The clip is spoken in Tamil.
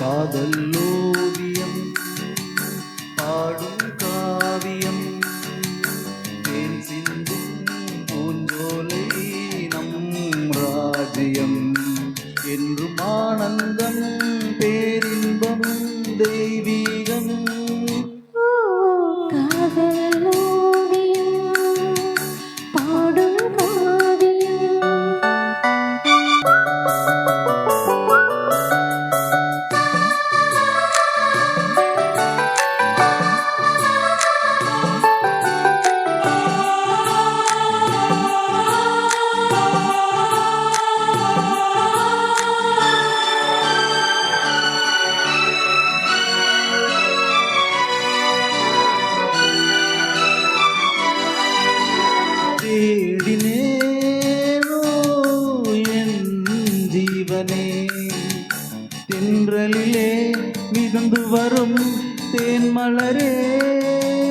காதல்லோ தென்றலிலே மிதந்து வரும் தேன்மலரே நீ